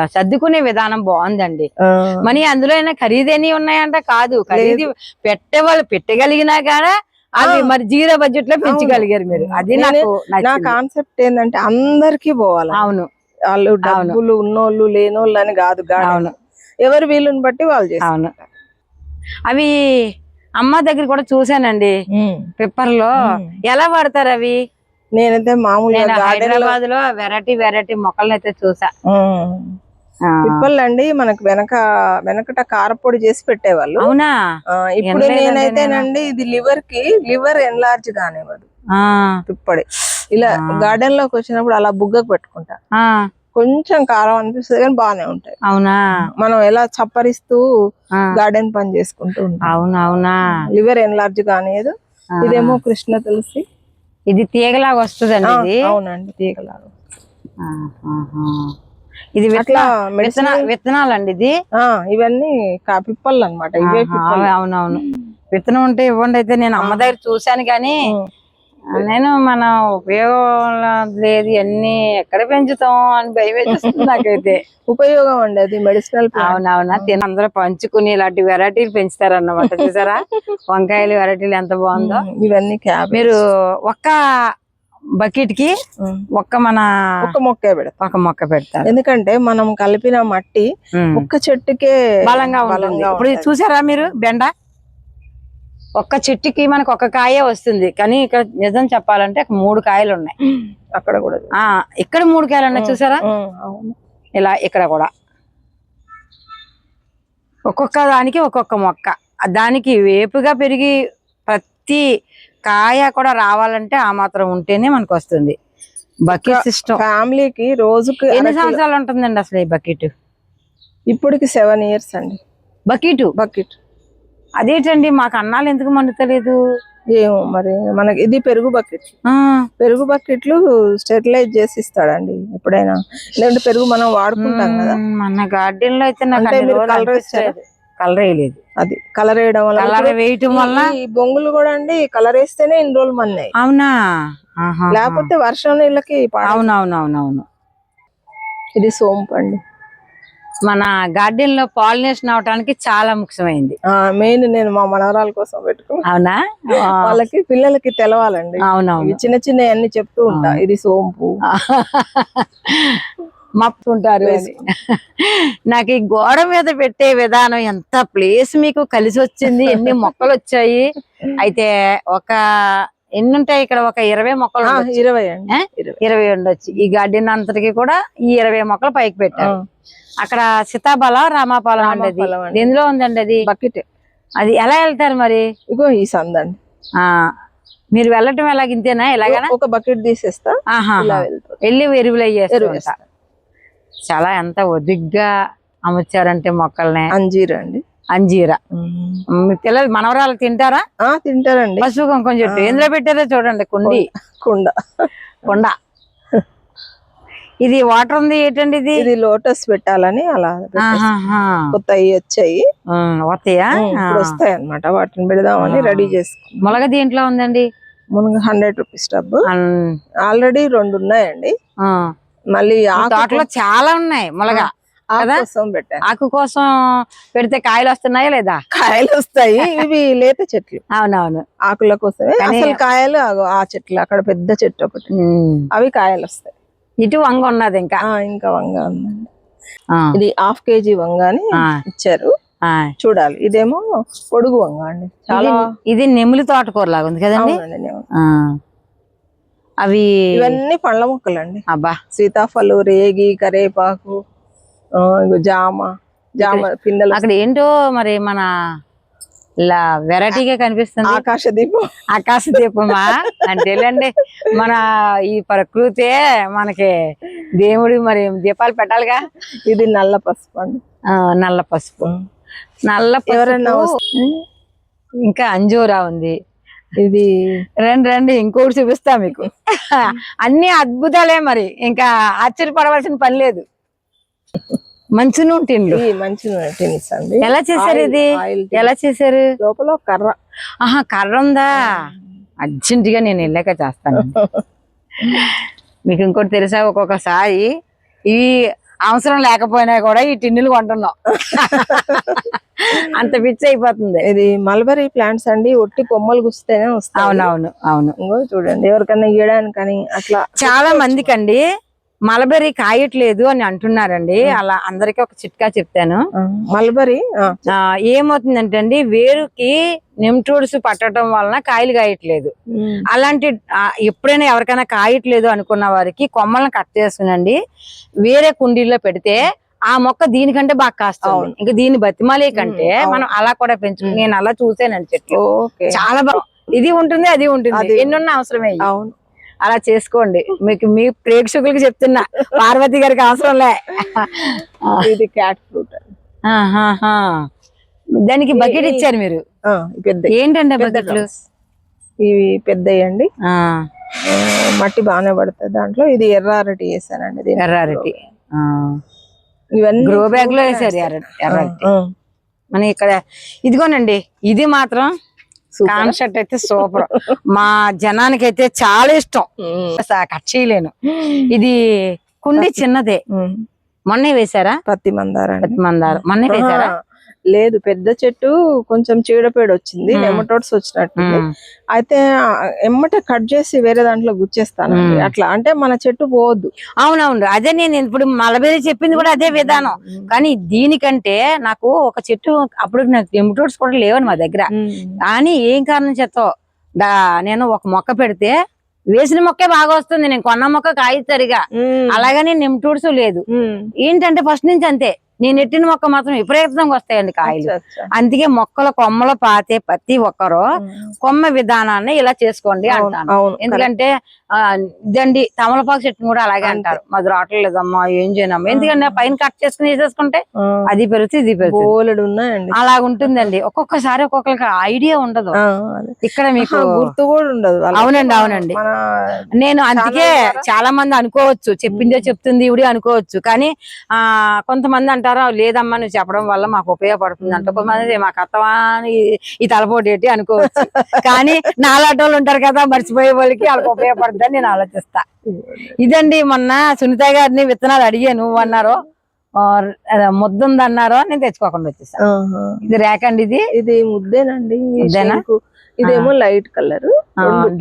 Speaker 1: సర్దుకునే విధానం బాగుందండి. మరి అందులో అయినా ఖరీదైనవి ఉన్నాయంట కాదు. ఖరీదు పెట్టే వాళ్ళు పెట్టగలిగినా కానీ అది. మరి జీరో బడ్జెట్లో పెంచగలిగారు మీరు. అది నాకు
Speaker 2: నా. కాన్సెప్ట్ ఏంటంటే అందరికి పోవాలి?
Speaker 1: అవును.
Speaker 2: వాళ్ళు డబ్బులు ఉన్నోళ్ళు లేనోళ్ళు అని కాదు
Speaker 1: అవును.
Speaker 2: ఎవరి వీలుని బట్టి వాళ్ళు
Speaker 1: అవును. అవి అమ్మ దగ్గర కూడా చూసానండి పేపర్లో ఎలా వాడతారు అవి?
Speaker 2: నేనైతే మామూలుగా
Speaker 1: హైదరాబాద్లో వెరైటీ వెరైటీ మొక్కలను అయితే చూసా.
Speaker 2: పిప్పలండి మనకు వెనక వెనకట కారపొడి చేసి పెట్టేవాళ్ళు.
Speaker 1: అవునా?
Speaker 2: ఇప్పుడు నేనైతేనండి ఇది లివర్కి లివర్ ఎన్లార్జ్ కానివ్వదు. పిప్పడి ఇలా గార్డెన్లోకి వచ్చినప్పుడు అలా బుగ్గకు పెట్టుకుంటా. కొంచెం కారం అనిపిస్తుంది కానీ బాగానే ఉంటాయి.
Speaker 1: అవునా?
Speaker 2: మనం ఎలా చప్పరిస్తూ గార్డెన్ పని చేసుకుంటూ ఉంటాం.
Speaker 1: అవునా అవునా?
Speaker 2: లివర్ ఎన్లార్జ్ కానియదు.
Speaker 1: ఆ.
Speaker 2: ఇదేమో కృష్ణ తులసి.
Speaker 1: ఇది తీగలాగా వస్తుందండి
Speaker 2: ఆ,
Speaker 1: ఇది
Speaker 2: అవునండి తీగలాగా.
Speaker 1: ఇది విత్తన
Speaker 2: అట్లా
Speaker 1: విత్తన
Speaker 2: మెడిసిన్
Speaker 1: విత్తనాలండి ఇది
Speaker 2: ఇవన్నీ పిప్పళ్ళు అనమాట ఇవే
Speaker 1: అవునవును విత్తనం ఉంటే ఇవ్వండి అయితే నేను అమ్మ దగ్గర చూశాను కానీ. నేను మన ఉపయోగం లేదు అన్ని ఎక్కడ పెంచుతాం అని భయం వేసేస్తుంది నాకైతే.
Speaker 2: ఉపయోగం అండి అది మెడిసినల్
Speaker 1: అవునవునా తిన అందరూ పంచుకుని ఇలాంటి వెరైటీలు పెంచుతారన్నమాట చూసారా? వంకాయలు వెరైటీలు ఎంత బాగుందో.
Speaker 2: ఇవన్నీ
Speaker 1: మీరు ఒక్క బకెట్కి ఒక్క మన
Speaker 2: ఒక్క మొక్కే పెడతాం.
Speaker 1: ఒక మొక్క పెడతారు.
Speaker 2: ఎందుకంటే మనం కలిపిన మట్టి. ఒక్క చెట్టుకే
Speaker 1: బలంగా ఉంటుంది. ఇప్పుడు. చూసారా మీరు బెండ? ఒక్క చెట్టుకి మనకు ఒక కాయే వస్తుంది. కానీ ఇక్కడ నిజం చెప్పాలంటే మూడు కాయలు ఉన్నాయి.
Speaker 2: అక్కడ కూడా
Speaker 1: ఆ ఇక్కడ మూడు కాయలు ఉన్నాయి చూసారా? ఇలా ఇక్కడ కూడా. ఒక్కొక్క దానికి ఒక్కొక్క మొక్క. దానికి వేపుగా పెరిగి ప్రతి కాయ కూడా రావాలంటే ఆ మాత్రం ఉంటేనే మనకు వస్తుంది. బకెట్ సిస్టమ్
Speaker 2: ఫ్యామిలీకి రోజుకి
Speaker 1: ఎన్ని సంవత్సరాలు ఉంటుందండి అసలు ఈ బకెట్?
Speaker 2: ఇప్పటికి సెవెన్ ఇయర్స్ అండి.
Speaker 1: బకెట్?
Speaker 2: బకెట్.
Speaker 1: అదేంటండి? మాకు అన్నాలు ఎందుకు మండుతలేదు?
Speaker 2: ఏమో మరి మనకి ఇది పెరుగు బకెట్. పెరుగు బకెట్లు స్టెరిలైజ్ చేసి ఇస్తాడండి ఎప్పుడైనా. లేదంటే పెరుగు మనం వాడుకుంటాం కదా.
Speaker 1: మన గార్డెన్లో అయితే నాకు అనిపించలేదు. కలర్ వేయలేదు.
Speaker 2: అది కలర్ వేయడం వల్ల
Speaker 1: కలర్ వేయటం వల్ల
Speaker 2: ఈ బొంగులు కూడా అండి కలర్ వేస్తేనే ఇన్ని రోజులు మన్నాయి
Speaker 1: అవునా.
Speaker 2: లేకపోతే వర్షం నీళ్ళకి
Speaker 1: అవునవునవునవును.
Speaker 2: ఇది సోంపు అండి.
Speaker 1: మన గార్డెన్లో పాలినేషన్ అవటానికి చాలా ముఖ్యమైనది
Speaker 2: మెయిన్ నేను మా మనవరాల కోసం పెట్టుకో.
Speaker 1: అవునా?
Speaker 2: వాళ్ళకి పిల్లలకి తెలవాలండి.
Speaker 1: అవునవును.
Speaker 2: చిన్న చిన్న అన్ని చెప్తూ ఉంటా. ఇది సోంపు.
Speaker 1: మప్పుకుంటారు నాకు ఈ గోడ మీద పెట్టే విధానం ఎంత ప్లేస్ మీకు కలిసి వచ్చింది ఎన్ని మొక్కలు వచ్చాయి అయితే ఒక ఎన్ని ఉంటాయి ఇక్కడ ఒక ఇరవై మొక్కలు.
Speaker 2: ఇరవై? ఇరవై.
Speaker 1: ఉండొచ్చు. ఈ గార్డెన్ అంతటికి కూడా ఈ ఇరవై మొక్కలు పైకి పెట్టారు. అక్కడ సీతాఫలం రామాఫలం అండి అది. ఎందులో ఉందండి అది?
Speaker 2: బకెట్.
Speaker 1: అది ఎలా వెళ్తారు మరి?
Speaker 2: ఇగో ఈ సందండి
Speaker 1: ఆ. మీరు వెళ్ళటం ఎలాగ ఇంతేనా? ఎలాగనా?
Speaker 2: ఒక బకెట్ తీసేస్తా.
Speaker 1: వెళ్ళి ఎరువులు అయ్యేస్తూ
Speaker 2: ఎరువు
Speaker 1: ఉంటా. చాలా ఎంత ఒదిగ్గా అమర్చారంటే మొక్కల్ని.
Speaker 2: అంజీర్ అండి.
Speaker 1: అంజీరా. మీ పిల్లలు మనవరాలు తింటారా?
Speaker 2: ఆ తింటారండి.
Speaker 1: పసుపు కుంకుమ చెట్టు. ఎందులో పెట్టారో చూడండి కుండి.
Speaker 2: కుండ.
Speaker 1: కొండ. ఇది వాటర్ ఉంది ఏంటండి ఇది?
Speaker 2: ఇది లోటస్ పెట్టాలని అలా పెట్టేసి.
Speaker 1: ఆహాహా.
Speaker 2: కొత్త వచ్చాయి.
Speaker 1: వస్తాయా?
Speaker 2: వస్తాయి అనమాట వాటిని పెడదామని. రెడీ చేసుకున్నాం.
Speaker 1: మొలగ దీంట్లో ఉందండి?
Speaker 2: మునగ హండ్రెడ్ రూపీస్ డబ్బు
Speaker 1: అన్-
Speaker 2: ఆల్రెడీ రెండు ఉన్నాయండి. మళ్ళీ
Speaker 1: తోటలో చాలా ఉన్నాయి మొలగ.
Speaker 2: ఆకు? కోసం పెట్టాను.
Speaker 1: ఆకు కోసం పెడితే కాయలు వస్తున్నాయా లేదా?
Speaker 2: కాయలు వస్తాయి. ఇవి లేత చెట్లు.
Speaker 1: అవునవును.
Speaker 2: ఆకుల కోసమే. అసలు కాయలు ఆ చెట్లు అక్కడ పెద్ద చెట్టు ఒకటి. అవి కాయలు వస్తాయి.
Speaker 1: ఇటు వంగ ఉన్నది ఇంకా?
Speaker 2: ఇంకా వంగ ఉందండి. ఇది హాఫ్ కేజీ వంగ అని. ఇచ్చారు. చూడాలి. ఇదేమో పొడుగు వంగ అండి. చాలా
Speaker 1: ఇది- నెమిలి తోటకూర లాగా ఉంది కదండి. అవి
Speaker 2: ఇవన్నీ పండ్ల మొక్కలండి.
Speaker 1: అబ్బా.
Speaker 2: సీతాఫలు రేగి కరేపాకు జామ జామ పిందెలు.
Speaker 1: అక్కడ ఏంటో మరి మన ఇలా వెరైటీగా కనిపిస్తుంది.
Speaker 2: ఆకాశ దీపం.
Speaker 1: ఆకాశ దీపమా? అంతేలేండి మన ఈ ప్రకృతే మనకి దేవుడి మరి దీపాలు పెట్టాలిగా.
Speaker 2: ఇది నల్ల పసుపు అండి.
Speaker 1: ఆ, నల్ల పసుపు. నల్ల
Speaker 2: ఎవరైనా
Speaker 1: పసుపు ఇంకా అంజూరా ఉంది.
Speaker 2: ఇది
Speaker 1: రండి రండి ఇంకోటి చూపిస్తా మీకు. అన్ని అద్భుతాలే మరి. ఇంకా ఆశ్చర్యపడవలసిన పని లేదు. మంచి నూటిండ్లు
Speaker 2: ఈ మంచి అండి
Speaker 1: ఎలా చేశారు ఇది? ఎలా చేశారు?
Speaker 2: లోపల కర్ర.
Speaker 1: ఆహా కర్ర ఉందా? అర్జెంట్గా నేను వెళ్ళాక చేస్తాను. మీకు ఇంకోటి తెలుసా? ఒక్కొక్కసారి ఇవి అవసరం లేకపోయినా కూడా ఈ టిన్నులు కొంటున్నాం. అంత పిచ్చి అయిపోతుంది.
Speaker 2: ఇది మల్బరీ ప్లాంట్స్ అండి. ఒట్టి కొమ్మలు గుస్తేనే వస్తాయి.
Speaker 1: అవునవును అవును.
Speaker 2: ఇంకో చూడండి ఎవరికన్నా ఇయ్యడానికని అట్లా
Speaker 1: చాలా మందికి అండి మలబెర్రీ కాయట్లేదు అని అంటున్నారండి. అలా అందరికీ ఒక చిట్కా చెప్తాను.
Speaker 2: మల్బరీ?
Speaker 1: ఏమవుతుందంటే అండి వేరుకి నిమ్టూడ్స్ పట్టడం వలన కాయలు కాయట్లేదు. అలాంటి ఎప్పుడైనా ఎవరికైనా కాయట్లేదు అనుకున్న వారికి కొమ్మలను కట్ చేసుకునండి. వేరే కుండీల్లో పెడితే ఆ మొక్క దీనికంటే బాగా కాస్తుంది. ఇంకా దీని బతిమాలే కంటే. మనం అలా కూడా పెంచుకుని నేను అలా చూసానండి చెట్లు. చాలా బాగా ఇది ఉంటుంది అది ఉంటుంది. ఎన్నున్న అవసరమే.
Speaker 2: అవును.
Speaker 1: అలా చేసుకోండి మీకు మీ ప్రేక్షకులకు చెప్తున్నా పార్వతి గారికి అవసరంలే
Speaker 2: ఇది క్యాట్ ఫ్రూట్.
Speaker 1: దానికి బకెట్ ఇచ్చారు మీరు
Speaker 2: పెద్ద
Speaker 1: ఏంటండి బకెట్లు.
Speaker 2: ఇవి పెద్దయండి మట్టి బాగానే పడుతుంది దాంట్లో ఇది ఎర్ర అరటి వేసానండి.
Speaker 1: ఎర్ర అరటి.
Speaker 2: ఇవన్నీ
Speaker 1: గ్రో
Speaker 2: బ్యాగ్లో
Speaker 1: వేసారు. ఎర్ర అరటి మన ఇక్కడ ఇదిగోనండి ఇది మాత్రం. కాన్సెప్ట్ అయితే సూపర్. మా జనానికి అయితే చాలా ఇష్టం. అసలు కట్ చేయలేను. ఇది కుండి చిన్నదే.
Speaker 2: ఉమ్.
Speaker 1: మొన్నే వేశారా?
Speaker 2: పత్తి మందారం
Speaker 1: పత్తి మందారం. మొన్నే వేశారా?
Speaker 2: లేదు పెద్ద చెట్టు కొంచెం చీడపేడు వచ్చింది. నెమటోడ్స్ వచ్చినట్టు. అయితే ఎమ్మటే కట్ చేసి వేరే దాంట్లో గుచ్చేస్తానండి
Speaker 1: మ్మ్.
Speaker 2: అట్లా అంటే మన చెట్టు పోవద్దు
Speaker 1: అవునవును అదే నేను ఇప్పుడు మలబేరి చెప్పింది కూడా అదే విధానం కానీ దీనికంటే నాకు ఒక చెట్టు అప్పుడు నాకు ఎమ్టోడ్స్ కూడా లేవని మా దగ్గర. కానీ ఏం కారణం చేతో నేను ఒక మొక్క పెడితే వేసిన మొక్కే బాగా వస్తుంది నేను కొన్న మొక్క కాయ సరిగా
Speaker 2: మ్మ్.
Speaker 1: అలాగని నిమ్టూడ్స్ లేదు. ఏంటంటే ఫస్ట్ నుంచి అంతే నేను ఎట్టిన మొక్క మాత్రం విపరీతంగా వస్తాయండి కాయలు. అందుకే మొక్కల కొమ్మలు పాతే ప్రతి ఒక్కరు
Speaker 2: మ్మ్.
Speaker 1: కొమ్మ విధానాన్ని ఇలా చేసుకోండి అంటాను ఎందుకంటే ఇదండి తమలపాకు చెట్టుని కూడా అలాగే. అంటారు. మాది రావట్లేదమ్మా ఏం చేయనమ్మా. ఎందుకంటే పైన కట్ చేసుకుని వేసేసుకుంటే అది పెరుగుతుంది ఇది పెరుగుతుంది. అలా ఉంటుందండి. ఒక్కొక్కసారి ఒక్కొక్కరికి ఐడియా ఉండదు. ఇక్కడ మీకు
Speaker 2: గుర్తు కూడా ఉండదు.
Speaker 1: అవునండి, అవునండి. నేను అందుకే చాలా మంది అనుకోవచ్చు చెప్పిందే చెప్తుంది ఇవిడే అనుకోవచ్చు. కానీ ఆ కొంతమంది అంటారు లేదమ్మా నువ్వు చెప్పడం వల్ల మాకు ఉపయోగపడుతుంది అంటే కొంతమంది మాకు అత్తమా అని ఈ- ఈ తలపోటు ఏంటి? అనుకోవచ్చు. కానీ నాలాంటి వాళ్ళు ఉంటారు కదా మర్చిపోయే వాళ్ళకి వాళ్ళకి ఉపయోగపడుతుందని నేను ఆలోచిస్తా. ఇదండి మొన్న సునీత గారిని విత్తనాలు అడిగాను నువ్వు అన్నారు ముద్ద అన్నారు నేను తెచ్చుకోకుండా వచ్చేసా. ఇది రేక్ అండి ఇది?
Speaker 2: ఇది ముద్దేనండి. ఇదేమో లైట్ కలర్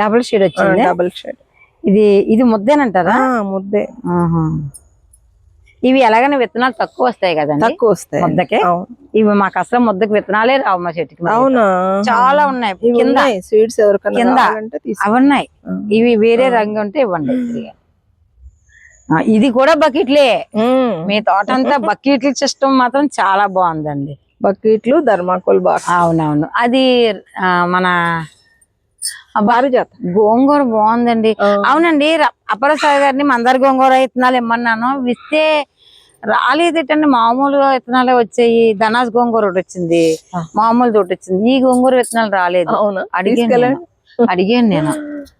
Speaker 1: డబుల్ షేడ్ వచ్చింది.
Speaker 2: Double shade.
Speaker 1: ఇది ఇది ముద్దేనంటారా?
Speaker 2: ముద్దే.
Speaker 1: ఇవి ఎలాగైనా విత్తనాలు తక్కువ వస్తాయి కదండి?
Speaker 2: తక్కువ వస్తాయి.
Speaker 1: ముద్దకే. ఇవి మాకు అసలు ముద్దకి విత్తనాలే రావు మా చెట్టుకి.
Speaker 2: అవునా?
Speaker 1: చాలా ఉన్నాయి. కింద.
Speaker 2: స్వీట్స్ ఎవరికైనా
Speaker 1: కింద. అవి ఉన్నాయి. ఇవి వేరే రంగు ఉంటే ఇవ్వండి. ఇది కూడా బకెట్లే. మీ తోట అంతా బకెట్ల సిస్టమ్ మాత్రం చాలా బాగుందండి.
Speaker 2: బకెట్లు ధర్మాకోల్ బాక్స్.
Speaker 1: అవునవును. అది మన
Speaker 2: పారిజాత
Speaker 1: గోంగూర బాగుందండి. అవునండి అపరసాయి గారిని మందార గోంగూర విత్తనాలు ఇమ్మన్నాను. ఇస్తే రాలేదేటండి మామూలు విత్తనాలే వచ్చాయి. ధనాస్ గోంగూర ఒకటి వచ్చింది. మామూలు తోటి వచ్చింది. ఈ గోంగూర విత్తనాలు రాలేదు.
Speaker 2: అవునా?
Speaker 1: అడిగాను. అడిగాను నేను.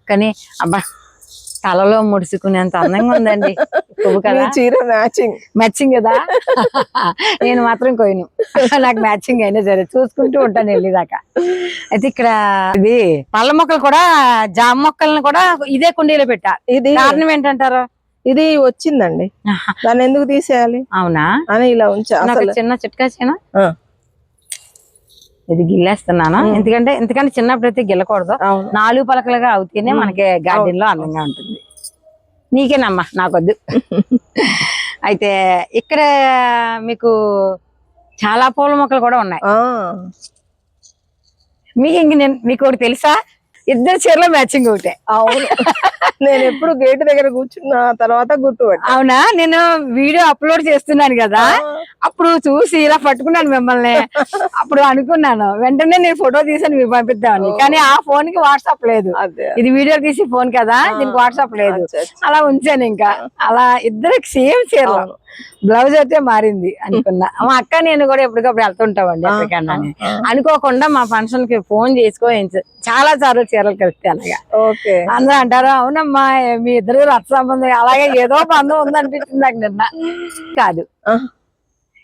Speaker 1: కానీ అబ్బా తలలో ముడుచుకునేంత అందంగా ఉందండి.
Speaker 2: చీర మ్యాచింగ్.
Speaker 1: మ్యాచింగ్ కదా? నేను మాత్రం కోయను నాకు మ్యాచింగ్ అయినా సరే. చూసుకుంటూ ఉంటాను వెళ్ళేదాకా. అయితే ఇక్కడ ఇది పళ్ళ మొక్కలు కూడా జామ మొక్కలను కూడా ఇదే కుండీలో పెట్టా.
Speaker 2: ఇది
Speaker 1: కారణం ఏంటంటారు?
Speaker 2: ఇది వచ్చిందండి. దాన్ని ఎందుకు తీసేయాలి?
Speaker 1: అవునా?
Speaker 2: అని ఇలా ఉంచా
Speaker 1: చిన్న చిట్కా చేయనా
Speaker 2: ఆ,
Speaker 1: ఇది గిల్లేస్తున్నాను. ఎందుకంటే ఎందుకంటే చిన్నప్పుడు అయితే గిల్లకూడదు. నాలుగు పలకలుగా అవుతేనే. మనకి గార్డెన్లో అందంగా ఉంటుంది. నీకేనమ్మా నాకొద్దు. అయితే ఇక్కడ మీకు చాలా పూల మొక్కలు కూడా ఉన్నాయి. మీకు ఇంక నేను మీకు ఒకటి తెలుసా? ఇద్దరు చీరలో మ్యాచింగ్ ఒకటే.
Speaker 2: అవును. నేను ఎప్పుడు గేట్ దగ్గర కూర్చున్న తర్వాత గుర్తుపట్టా
Speaker 1: అవునా? నేను వీడియో అప్లోడ్ చేస్తున్నాను కదా. అప్పుడు చూసి ఇలా పట్టుకున్నాను మిమ్మల్ని. అప్పుడు అనుకున్నాను. వెంటనే నేను ఫోటో తీసాను మీకు పంపిద్దామని. కానీ ఆ ఫోన్కి వాట్సాప్ లేదు. ఇది వీడియో తీసి ఫోన్ కదా దీనికి వాట్సాప్ లేదు. అలా ఉంచాను ఇంకా. అలా ఇద్దరికి సేమ్ చీరలు. బ్లౌజ్ అయితే మారింది అనుకున్నా. మా అక్క నేను కూడా ఎప్పటికప్పుడు వెళ్తుంటామండి ఎక్కడికన్నా అనుకోకుండా మా ఫంక్షన్కి ఫోన్ చేసుకో చాలా సార్లు చీరలు అలాగా
Speaker 2: ఓకే.
Speaker 1: అందరూ అంటారు అవునమ్మా మీ ఇద్దరు రథ సంబంధం అలాగే ఏదో బంధం ఉంది అనిపించింది నాకు నిన్న. కాదు.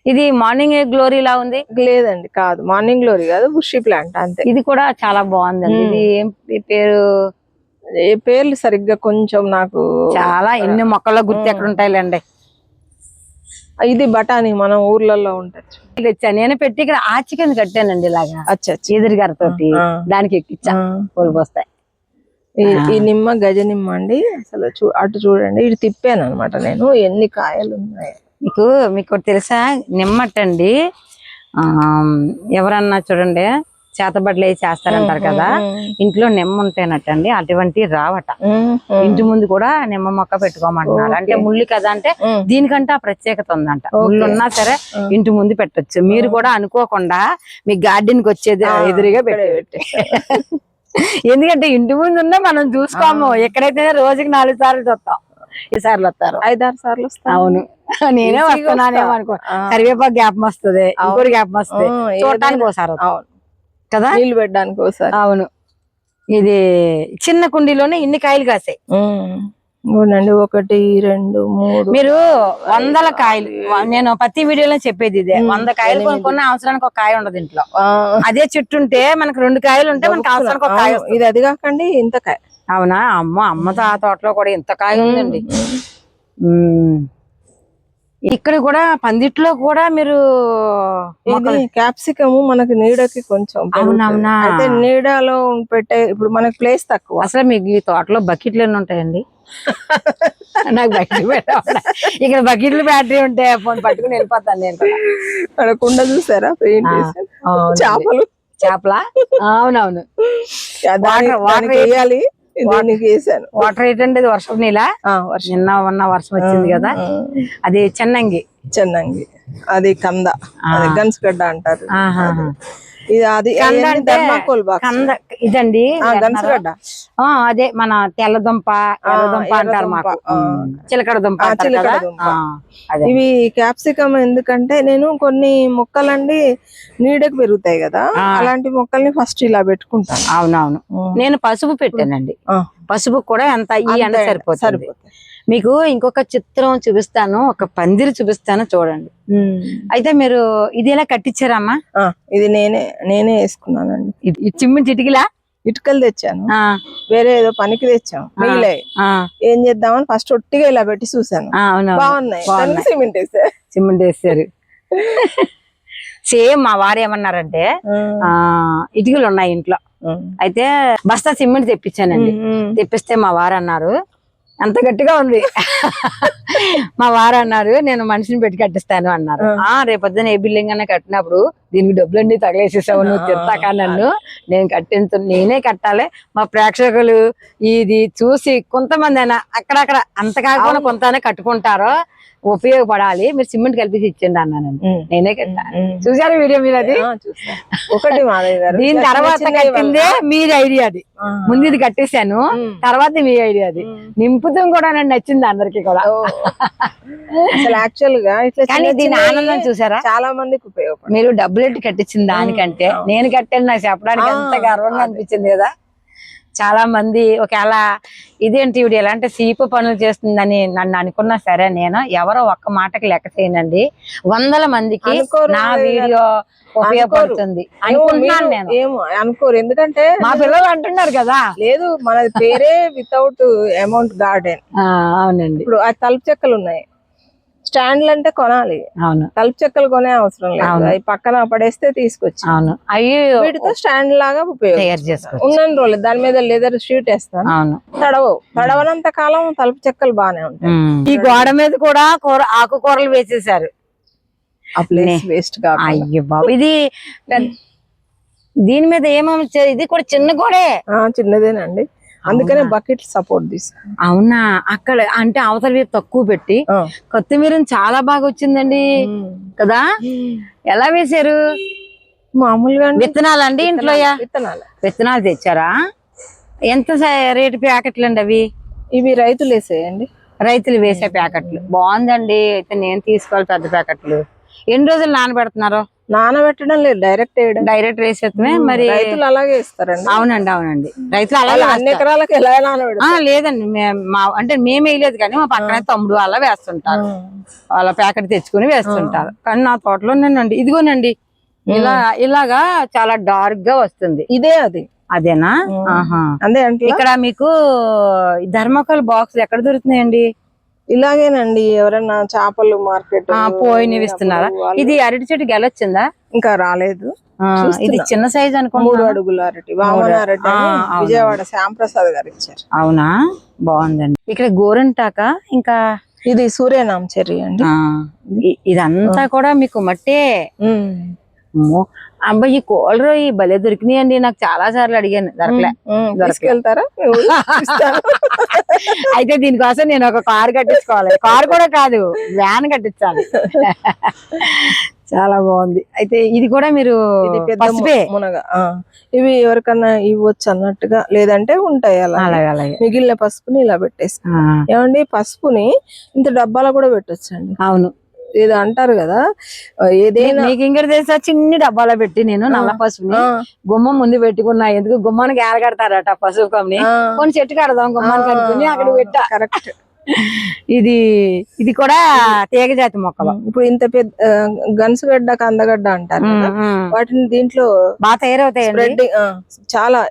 Speaker 1: ఇది మార్నింగ్ గ్లోరీ లా ఉంది?
Speaker 2: లేదండి కాదు. మార్నింగ్ గ్లోరీ కాదు బుషి ప్లాంట్ అంతే.
Speaker 1: ఇది కూడా చాలా బాగుందండి. ఇది ఏం పేరు?
Speaker 2: ఏ పేర్లు సరిగ్గా కొంచెం నాకు
Speaker 1: చాలా ఎన్ని మొక్కల్లో గుర్తు ఎక్కడ ఉంటాయిలేండి
Speaker 2: ఇది బఠానీ మనం ఊర్లలో ఉంటుంది
Speaker 1: నేను పెట్టి ఇక్కడ ఆచి కింద కట్టానండి ఇలాగా.
Speaker 2: అచ్చా అచ్చా.
Speaker 1: చీదిరి గారి తోటి. దానికి ఎక్కిచ్చా. పూలు పోస్తాయి.
Speaker 2: ఈ- నిమ్మ గజ నిమ్మ అండి. అసలు చూ అటు చూడండి ఇటు తిప్పాను అనమాట నేను. ఎన్ని కాయలు ఉన్నాయి.
Speaker 1: మీకు మీకు తెలుసా? నిమ్మటండి. ఆ ఎవరన్నా చూడండి. చేతబడ్లు చేస్తారంటారు కదా ఇంట్లో నిమ్మ ఉంటేనట్టండి అటువంటి రావట. ఇంటి ముందు కూడా నిమ్మ మొక్క పెట్టుకోమంటున్నారు. అంటే ముళ్ళు కదా అంటే. దీనికంటే ఆ ప్రత్యేకత ఉందంట. ముళ్ళు ఉన్నా సరే ఇంటి ముందు పెట్టొచ్చు. మీరు కూడా అనుకోకుండా మీ గార్డెన్కి వచ్చేది ఎదురుగా పెట్టే ఎందుకంటే ఇంటి ముందు ఉన్నా మనం చూసుకోము. ఎక్కడైతే రోజుకి నాలుగు సార్లు చూస్తాం. ఈ సార్లు వస్తారు?
Speaker 2: ఐదారు సార్లు వస్తాను
Speaker 1: అవును. నేనే వస్తున్నానేమో అనుకో. కరివేపాకు గ్యాప్ వస్తుంది ఇంకోటి గ్యాప్ వస్తుంది చూడటానికి ఒకసారి.
Speaker 2: అవును.
Speaker 1: కదా?
Speaker 2: నీళ్ళు పెట్టడానికి ఒకసారి.
Speaker 1: అవును. ఇది చిన్న కుండీలోనే ఇన్ని కాయలు కాసాయి.
Speaker 2: అవునండి ఒకటి రెండు మూడు.
Speaker 1: మీరు వందల కాయలు నేను ప్రతి వీడియోలో చెప్పేది ఇదే. వంద కాయలు కొనుక్కున్న అవసరానికి ఒక కాయ ఉండదు ఇంట్లో. అదే చెట్టు ఉంటే మనకు రెండు కాయలు ఉంటే మనకు అవసరానికి ఒక కాయ
Speaker 2: ఇది అది కాకండి ఇంత కాయ.
Speaker 1: అవునా? అమ్మ అమ్మ తోటలో కూడా ఇంత కాయ ఉందండి. ఇక్కడ కూడా పందిట్లో కూడా మీరు
Speaker 2: క్యాప్సికమ్ మనకి నీడకి కొంచెం? అయితే నీడలో పెట్టే ఇప్పుడు మనకి ప్లేస్ తక్కువ.
Speaker 1: అసలు మీకు ఈ తోటలో బకెట్లు ఎన్ని ఉంటాయండి? నాకు బకెట్లు ఇక్కడ బకెట్లు బ్యాటరీ ఉంటే ఫోన్ పట్టుకుని వెళ్ళిపోతాను నేను కూడా.
Speaker 2: అక్కడ కుండ చూసారా. చేపలు.
Speaker 1: చేపలా? అవునవును. water
Speaker 2: దానికి వేయాలి.
Speaker 1: వాటర్ ఏంటంటే ఇది వర్షం
Speaker 2: వర్షం.
Speaker 1: నిన్న ఉన్న వర్షం వచ్చింది కదా? అది చెన్నంగి.
Speaker 2: చెన్నంగి. అది కంద. అది గన్స్గడ్డ అంటారు. ఇది అది ధర్మాకోల్
Speaker 1: కంద ఇదండి అదే మన తెల్లదుంప ఎర్రదుంప అంటారు మాకు. చిలకడ దుంప
Speaker 2: ఇవి క్యాప్సికమ్ ఎందుకంటే నేను కొన్ని మొక్కలండి నీడకు పెరుగుతాయి కదా అలాంటి మొక్కల్ని ఫస్ట్ ఇలా పెట్టుకుంటాను.
Speaker 1: అవునవును. నేను పసుపు పెట్టానండి. పసుపు కూడా ఎంత ఈ ఎండ సరిపోతుంది. మీకు ఇంకొక చిత్రం చూపిస్తాను ఒక పందిరి చూపిస్తాను చూడండి. అయితే మీరు ఇది ఎలా కట్టించారమ్మా?
Speaker 2: ఇది నేనే నేనే వేసుకున్నానండి.
Speaker 1: ఇది ఈ చిమ్మిడి చిటికిలా?
Speaker 2: ఇటుకలు తెచ్చాను. వేరే ఏదో పనికి తెచ్చాం. ఏం చేద్దామని ఫస్ట్ ఒట్టిగా ఇలా పెట్టి చూసాను బాగున్నాయి. సిమెంట్ వేసా.
Speaker 1: సిమెంట్ వేస్తారు సేమ్ మా వారు ఏమన్నారంటే ఆ. ఇటుకలు ఉన్నాయి ఇంట్లో. అయితే బస్తా సిమెంట్ తెప్పించానండి. తెప్పిస్తే మా వారు అన్నారు అంత గట్టిగా ఉంది. మా వారు అన్నారు నేను మనిషిని పెట్టి కట్టిస్తాను అన్నారు. ఆ. రేపొద్దున ఏ బిల్డింగ్ అన్నా కట్టినప్పుడు దీనికి డబ్బులన్నీ తగలేసేసావు నువ్వు తిడతాకా నన్ను. నేను కట్టించు నేనే కట్టాలి. మా ప్రేక్షకులు ఇది చూసి కొంతమంది అయినా అక్కడక్కడ అంత కాకుండా కొంత కట్టుకుంటారో ఉపయోగపడాలి మీరు సిమెంట్ కలిపి ఇచ్చిండి అన్నానండి నేనే. కట్టా చూసారు వీడియో మీరు అది?
Speaker 2: ఒకటి
Speaker 1: దీని తర్వాత కట్టిందే మీది ఐడియా అది. ముందు ఇది కట్టేశాను. తర్వాత మీ ఐడియా అది. నింపుతం కూడా నాకు నచ్చింది అందరికి కూడా.
Speaker 2: అసలు యాక్చువల్గా ఇట్లా
Speaker 1: కానీ దీని ఆనందం చూసారా?
Speaker 2: చాలా మందికి ఉపయోగపడుతుంది.
Speaker 1: మీరు డబ్బులెట్టి కట్టించిన దానికంటే. నేను కట్టాను నాకు చెప్పడానికి ఎంత గర్వంగా అనిపించింది కదా. చాలా మంది ఒకవేళ ఇదేంటి ఇవిడ ఎలాంటి సీపు పనులు చేస్తుందని నన్ను అనుకున్నా సరే నేను ఎవరో ఒక్క మాటకి లెక్క చేయనండి. వందల మందికి నా. వీడియో ఉపయోగపడుతుంది. అనుకుంటున్నాను నేను.
Speaker 2: ఏమో అనుకోరు. ఎందుకంటే
Speaker 1: మా పిల్లలు అంటున్నారు కదా.
Speaker 2: లేదు మనది పేరే వితౌట్ అమౌంట్ గార్డెన్
Speaker 1: ఆ, అవునండి.
Speaker 2: ఇప్పుడు ఆ తలుపు చెక్కలు ఉన్నాయి. స్టాండ్లు అంటే కొనాలి.
Speaker 1: అవును.
Speaker 2: తలుపు చెక్కలు కొనే అవసరం లేదు. అవి పక్కన పడేస్తే తీసుకొచ్చి.
Speaker 1: అవును. అవి
Speaker 2: వీటితో స్టాండ్ లాగా ఉపయోగం. ఉన్న రోజులు దాని మీద లెదర్ షీట్ వేస్తాను.
Speaker 1: అవును.
Speaker 2: తడవవు. తడవనంత కాలం తలుపు చెక్కలు బానే ఉంటాయి.
Speaker 1: ఈ గోడ మీద కూడా కూర ఆకుకూరలు వేసేసారు
Speaker 2: వేస్ట్ కాకుండా.
Speaker 1: అయ్యో బాబు ఇది దీని మీద ఏమో ఇది కూడా చిన్న గోడే.
Speaker 2: చిన్నదేనండి. అందుకనే బకెట్ సపోర్ట్ తీసుకున్నాను
Speaker 1: అవునా? అక్కడ అంటే అవతల తక్కువ పెట్టి కొత్తిమీర చాలా బాగా వచ్చిందండి. కదా? ఎలా వేశారు?
Speaker 2: మామూలుగా
Speaker 1: విత్తనాలు అండి ఇంట్లో
Speaker 2: విత్తనాలు.
Speaker 1: విత్తనాలు తెచ్చారా? ఎంత రేటు ప్యాకెట్లు అండి అవి?
Speaker 2: ఇవి రైతులు వేసేయండి.
Speaker 1: రైతులు వేసే ప్యాకెట్లు. బాగుందండి. అయితే నేను తీసుకోవాలి పెద్ద ప్యాకెట్లు. ఎన్ని రోజులు నానబెడుతున్నారు?
Speaker 2: నానబెట్టడం లేదు డైరెక్ట్ వేయడం.
Speaker 1: డైరెక్ట్ వేసేస్తే మరి
Speaker 2: రైతులు అలాగే ఇస్తారండి
Speaker 1: అవునండి అవునండి. రైతులు అలాగే
Speaker 2: అన్ని. ఎకరాలకు ఎలా నానబెడతారు?
Speaker 1: లేదండి మే- అంటే మేము వేయలేదు కానీ మా పక్కనే తమ్ముడు అలా వేస్తుంటారు. వాళ్ళ ప్యాకెట్ తెచ్చుకుని వేస్తుంటారు. కానీ నా తోటలో నేనండి ఇదిగోనండి ఇలా ఇలాగా చాలా డార్క్గా వస్తుంది.
Speaker 2: ఇదే అది.
Speaker 1: అదేనా?
Speaker 2: అదే
Speaker 1: ఇక్కడ మీకు ధర్మకోల్ బాక్స్ ఎక్కడ దొరుకుతున్నాయండి?
Speaker 2: ఇలాగేనండి ఎవరైనా చేపలు మార్కెట్
Speaker 1: పోయినవి ఇస్తున్నారా ఇది అరటి చెట్టు గెలొచ్చిందా?
Speaker 2: ఇంకా రాలేదు.
Speaker 1: ఇది చిన్న సైజ్
Speaker 2: మూడు
Speaker 1: అనుకుంటా
Speaker 2: అడుగుల అరటి వామన అరటి. విజయవాడ శ్యాంప్రసాద్ గారు ఇచ్చారు.
Speaker 1: అవునా? బాగుందండి. ఇక్కడ గోరంటాక ఇంకా
Speaker 2: ఇది సూర్యనామ చెర్రీ అండి.
Speaker 1: ఇదంతా కూడా మీకు మట్టే. అమ్మో. అబ్బాయి ఈ కూలర్ ఈ భలే దొరికినాయండి. నాకు చాలా సార్లు అడిగాను. దొరకలే?
Speaker 2: ఇస్తాను.
Speaker 1: అయితే దీనికోసం నేను ఒక కారు కట్టించుకోవాలి. కారు కూడా కాదు వ్యాన్ కట్టించాలి. చాలా బాగుంది. అయితే ఇది కూడా మీరు
Speaker 2: మునగ. ఇవి ఎవరికన్నా ఇవ్వచ్చు అన్నట్టుగా లేదంటే ఉంటాయి అలా
Speaker 1: అలాగే అలాగే.
Speaker 2: మిగిలిన పసుపుని ఇలా పెట్టేసి ఏమండి? పసుపుని ఇంత డబ్బాలో కూడా పెట్టొచ్చండి.
Speaker 1: అవును.
Speaker 2: ఏదో అంటారు కదా ఏదైనా
Speaker 1: మీకు ఇంకటి తెలుసా చిన్ని డబ్బాలో పెట్టి నేను నల్ల పసుపుని గుమ్మం ముందు పెట్టుకున్నా ఎందుకు గుమ్మానికి ఏలగడతారట పసుపు కమ్ని కొన్ని చెట్టు కడదాం గుమ్మానికి అనుకుని అక్కడ పెట్టా.
Speaker 2: కరెక్ట్.
Speaker 1: ఇది ఇది కూడా తీగ జాతి మొక్కలు
Speaker 2: ఇప్పుడు ఇంత పెద్ద గన్సుగడ్డ కందగడ్డ అంటారు. వాటిని దీంట్లో
Speaker 1: బాగా తయారవుతాయండి.
Speaker 2: స్ప్రెడ్ చాలా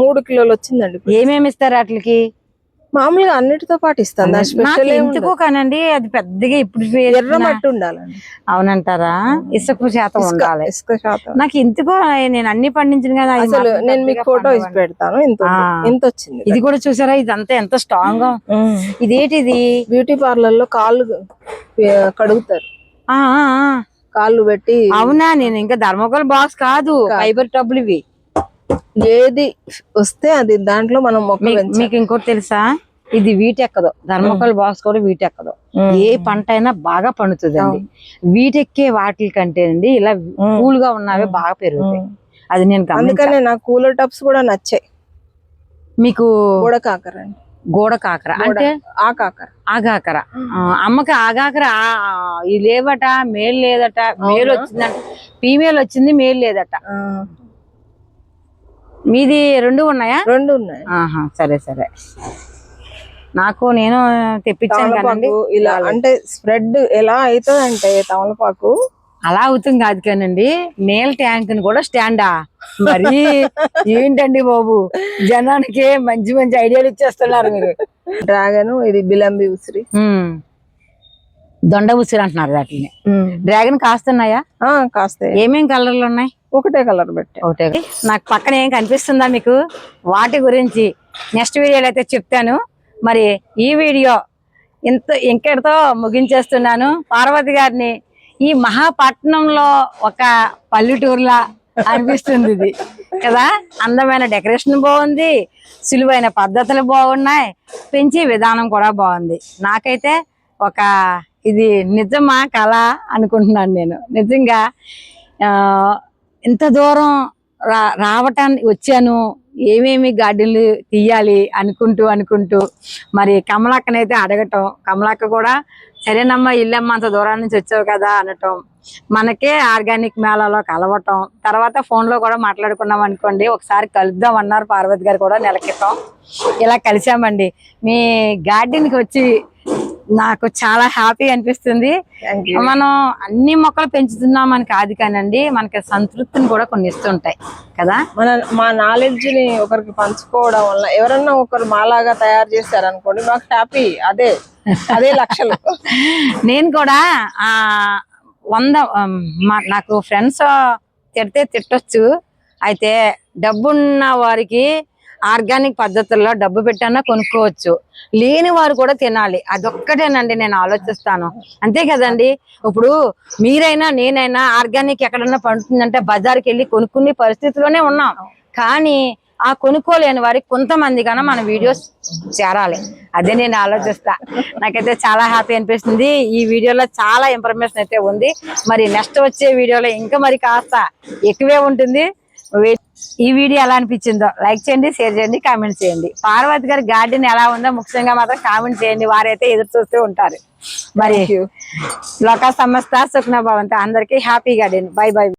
Speaker 2: మూడు కిలోలు వచ్చిందండి.
Speaker 1: ఏమేమి ఇస్తారు వాటికి?
Speaker 2: మామూలుగా అన్నిటితో పాటు ఇస్తాను స్పెషల్
Speaker 1: ఎందుకో కానండి అది పెద్దగా ఇప్పుడు
Speaker 2: ఎర్ర మట్టి ఉండాలండి.
Speaker 1: అవునంటారా? ఇసుక శాతం ఉండాలి.
Speaker 2: ఇసుక శాతం.
Speaker 1: నాకు ఎందుకో నేను అన్ని పండించిన కదా
Speaker 2: అసలు నేను మీకు ఫోటో ఇచ్చి. పెడతాను. ఇంత. ఇంత వచ్చింది.
Speaker 1: ఇది కూడా చూసారా? ఇదంతా ఎంత స్ట్రాంగ్గా ఇదేటిది?
Speaker 2: బ్యూటీ పార్లర్లో కాళ్ళు కడుగుతారు. కాళ్ళు పెట్టి
Speaker 1: అవునా? నేను ఇంకా ధర్మకోల్ బాక్స్ కాదు. ఫైబర్ టబ్బులు ఇవి.
Speaker 2: ఏది వస్తే అది దాంట్లో మనం.
Speaker 1: మీకు ఇంకోటి తెలుసా? ఇది వీటెక్కదు. ధర్మకోల్ బాక్స్ కూడా వీటెక్కదు. ఏ పంట అయినా బాగా పండుతుంది అండి వీటెక్కే వాటి కంటే అండి ఇలా. కూల్గా ఉన్నవి బాగా పెరుగుతాయి. అది నేను
Speaker 2: అందుకనే నాకు కూలర్ టప్స్ కూడా నచ్చాయి.
Speaker 1: మీకు
Speaker 2: గోడ కాకర
Speaker 1: గోడ కాకర. అంటే
Speaker 2: ఆ కాకర.
Speaker 1: ఆగాకర. అమ్మకి ఆగాకర లేవట మేలు లేదట మేలు వచ్చిందంట. ఫీమేల్ వచ్చింది మేలు లేదట. మీది రెండు ఉన్నాయా?
Speaker 2: రెండు ఉన్నాయి.
Speaker 1: ఆహా సరే సరే. నాకు నేను తెప్పించాను కదండి.
Speaker 2: ఇలా అంటే స్ప్రెడ్ ఎలా అవుతుంది అంటే తమలపాకు?
Speaker 1: అలా అవుతుంది కాదు కానండి నీళ్ళ ట్యాంక్ని కూడా స్టాండా. మరి ఏంటండి బాబు? జనానికి మంచి మంచి ఐడియాలు ఇచ్చేస్తున్నారు మీరు.
Speaker 2: డ్రాగన్ ఇది బిలంబి ఉసిరి.
Speaker 1: దొండ ఉసిరి అంటున్నారు వాటిని. డ్రాగన్ కాస్తున్నాయా?
Speaker 2: ఆ, కాస్తే
Speaker 1: ఏమేం కలర్లు ఉన్నాయి?
Speaker 2: ఒకటే కలర్ పెట్టా.
Speaker 1: ఒకటే నాకు పక్కన ఏం కనిపిస్తుందా మీకు? వాటి గురించి నెక్స్ట్ వీడియోలో అయితే చెప్తాను. మరి ఈ వీడియో ఇంత ఇంకెటితో ముగించేస్తున్నాను. పార్వతి గారిని ఈ మహాపట్నంలో ఒక పల్లెటూరులా అనిపిస్తుంది ఇది. కదా? అందమైన డెకరేషన్ బాగుంది. సులువైన పద్ధతులు బాగున్నాయి. పెంచే విధానం కూడా బాగుంది. నాకైతే ఒక ఇది నిజమా కళ అనుకుంటున్నాను నేను. నిజంగా ఇంత దూరం రా రావటానికి వచ్చాను ఏమేమి గార్డెన్లు తీయాలి అనుకుంటూ అనుకుంటూ మరి కమలక్కనైతే అడగటం. కమలక్క కూడా సరేనమ్మా ఇల్లమ్మ అంత దూరం నుంచి వచ్చావు కదా అనటం. మనకే ఆర్గానిక్ మేళాలో కలవటం తర్వాత ఫోన్లో కూడా మాట్లాడుకున్నాం అనుకోండి ఒకసారి కలుద్దాం అన్నారు పార్వతి గారు కూడా నెల ఇలా కలిసామండి. మీ గార్డెన్కి వచ్చి నాకు చాలా హ్యాపీ అనిపిస్తుంది. మనం అన్ని మొక్కలు పెంచుతున్నామని కాదు కానండి మనకి సంతృప్తిని కూడా కొన్ని ఇస్తుంటాయి కదా?
Speaker 2: మన మా నాలెడ్జ్ని ఒకరికి పంచుకోవడం వల్ల ఎవరన్నా ఒకరు మాలాగా తయారు చేశారు అనుకోండి మాకు హ్యాపీ అదే అదే లక్షలు.
Speaker 1: నేను కూడా ఆ వంద నాకు ఫ్రెండ్స్ తిడితే తిట్టొచ్చు అయితే డబ్బున్న వారికి ఆర్గానిక్ పద్ధతుల్లో డబ్బు పెట్టన్నా కొనుక్కోవచ్చు. లేని వారు కూడా తినాలి. అదొక్కటేనండి నేను ఆలోచిస్తాను. అంతే కదండి? ఇప్పుడు మీరైనా నేనైనా ఆర్గానిక్ ఎక్కడన్నా పండుతుందంటే బజార్కి వెళ్ళి కొనుక్కునే పరిస్థితిలోనే ఉన్నాం. కానీ ఆ కొనుక్కోలేని వారికి కొంతమంది కన్నా మన వీడియోస్ చేరాలి. అదే నేను ఆలోచిస్తా. నాకైతే చాలా హ్యాపీ అనిపిస్తుంది. ఈ వీడియోలో చాలా ఇన్ఫర్మేషన్ అయితే ఉంది. మరి నెక్స్ట్ వచ్చే వీడియోలో ఇంకా మరి కాస్త ఎక్కువే ఉంటుంది. ఈ వీడియో ఎలా అనిపించిందో లైక్ చేయండి షేర్ చేయండి కామెంట్ చేయండి. పార్వతి గారి గార్డెన్ ఎలా ఉందో ముఖ్యంగా మాత్రం కామెంట్ చేయండి. వారైతే ఎదురు చూస్తూ ఉంటారు. మరి లోక సమస్త సుఖ్న భవంత అందరికీ హ్యాపీ గార్డెన్ బై బై